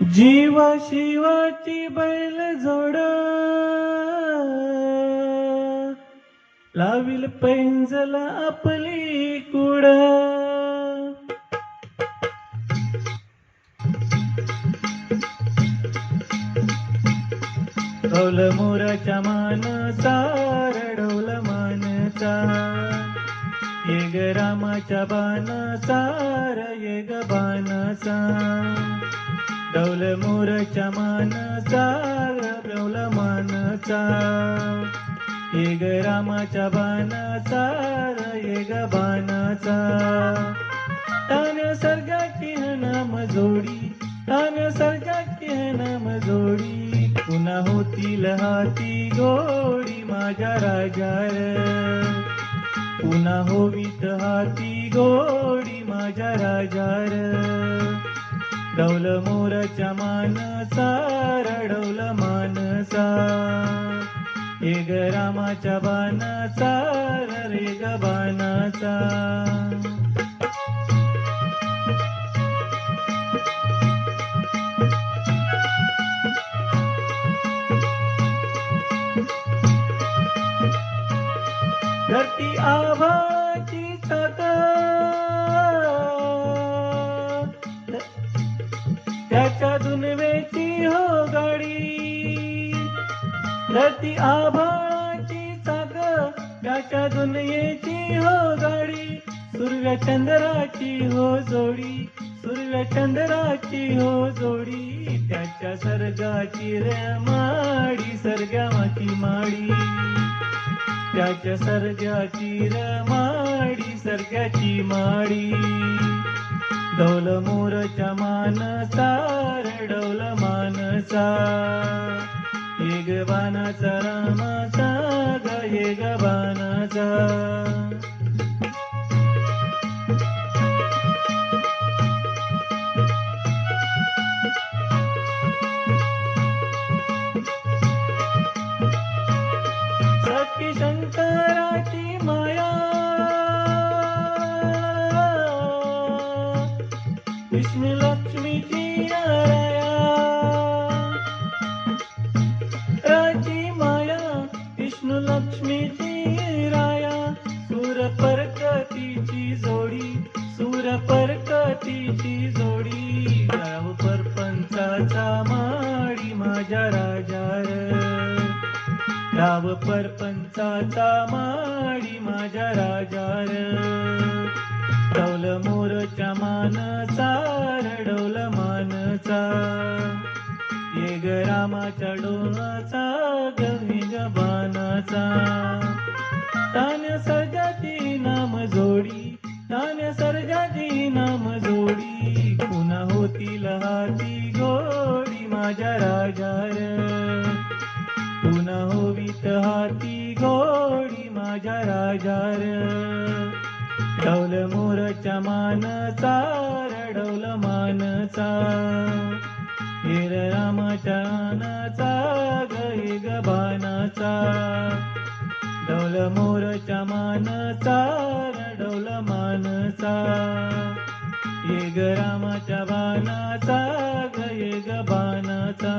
जीवा शिवाची बैल जोड. लावील पैंजला आपली कुड. कौल मोराच्या मानचा रडवल मानचा ये ग रामाच्या बाणाचा र ये ग बाणाचा डौल मोरच्या मानचा डौल मानचा. ये ग रामाच्या बाणाचा ये ग बाणाचा. तान सर्गाची ह नाम जोडी तान सर्गाची ह नाम जोडी. पुन्हा होतील हाती गोडी माझ्या राजार पुन्हा होवीत हाती गोडी माझ्या राजार डौल मोराच्या मानसा रडवलं मानसा. ये ग रामाच्या बाणाचा रे ग बाणाचा. धरती आभा रती आभाळाची चाक गाठा दुनियेची हो गाडी. सूर्य चंद्राची हो जोडी सूर्य चंद्राची हो जोडी. त्याच्या सर्गाची रे माडी सर्गामाची माडी. त्याच्या सर्गाची माडी सर्गाची माडी. डौल मोरच्या मानसा डौल मानसा. एगवना रामा एगान परपंचाचा माडी माझ्या राजार. डाव परपंचाचा माडी माझ्या राजार. डौल मोरच्या मानचा रडवल मानचा ये ग रामाच्या डोनाचा गवी ग बाणाचा होतील हाती गोडी माझ्या राजार पुन्हा होवीत हाती गोडी माझ्या राजार डवल मोरच्या मानचा रडौल मानचा हिर रामाच्या नाचा ग हे ग मोरच्या मानचा रडौल मानचा ये ग रामाच्या बाणाचा ग ये ग बाणाचा.